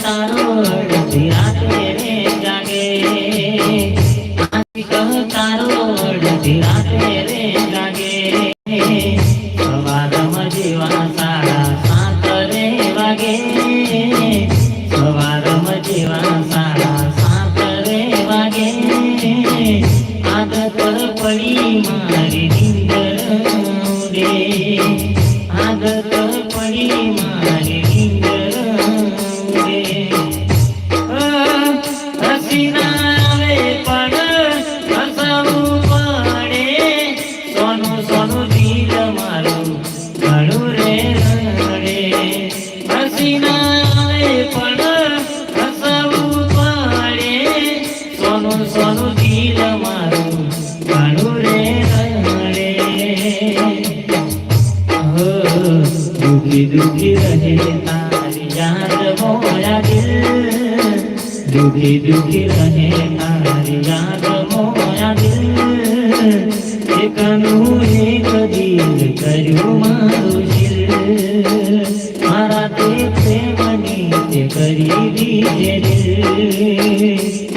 તારો અડધી રાતે રે જાગે આશિક તારો અડધી રાતે રે જાગે સવારમાં જેવા આદત પડી મારી નીંદર રે આદત પડી મારી નીંદર રે હસીના આવે પણ હસવું પડે સોનું સોનું દિલ મારું ઘણું રે રડે હસીના આવે પણ હસવું પડે સોનું સોનું दुखी दुखी रहे नारी यार मोरा दिल। दुखी दुखी रहे नारी यार मोरा दिल। एक नूरे कदीर करूँ मारू दिल। मारा देखे मनी ते करी दीजे दिल।